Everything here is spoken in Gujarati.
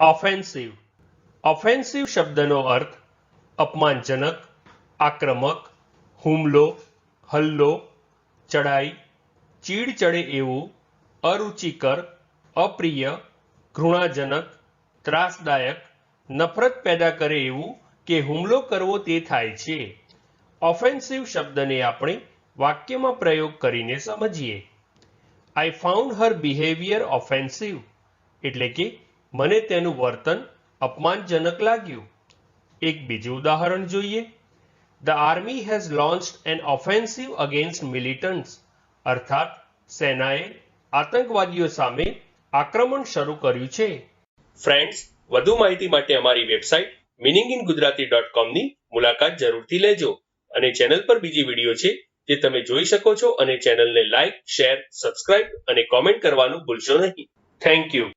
ઓફેન્સિવ ઓફેન્સિવ શબ્દનો અર્થ અપમાનજનક, આક્રમક, હુમલો, હલ્લો ચડાઈ ચીડ ચડે એવું, અરુચિકર, અપ્રિય, ઘૃણાજનક, ત્રાસદાયક, નફરત પેદા કરે એવું કે હુમલો કરવો તે થાય છે. ઓફેન્સિવ શબ્દને આપણે વાક્યમાં પ્રયોગ કરીને સમજીએ. I found her behaviour offensive એટલે કે મને તેનું વર્તન અપમાનજનક લાગ્યું. એક બીજું ઉદાહરણ જોઈએ. The army has launched an offensive against militants અર્થાત, સેનાએ આતંકવાદીઓ સામે આક્રમણ શરૂ કર્યું છે. ફ્રેન્ડ્સ વધુ માહિતી માટે અમારી website meaning in Gujarati dot કોમની મુલાકાત જરૂરથી લેજો. અને ચેનલ પર બીજી વીડિયો છે જે તમે જોઈ શકો છો અને ચેનલને લાઇક શેર સબસ્ક્રાઇબ અને કોમેન્ટ કરવાનું ભૂલશો નહીં. Thank you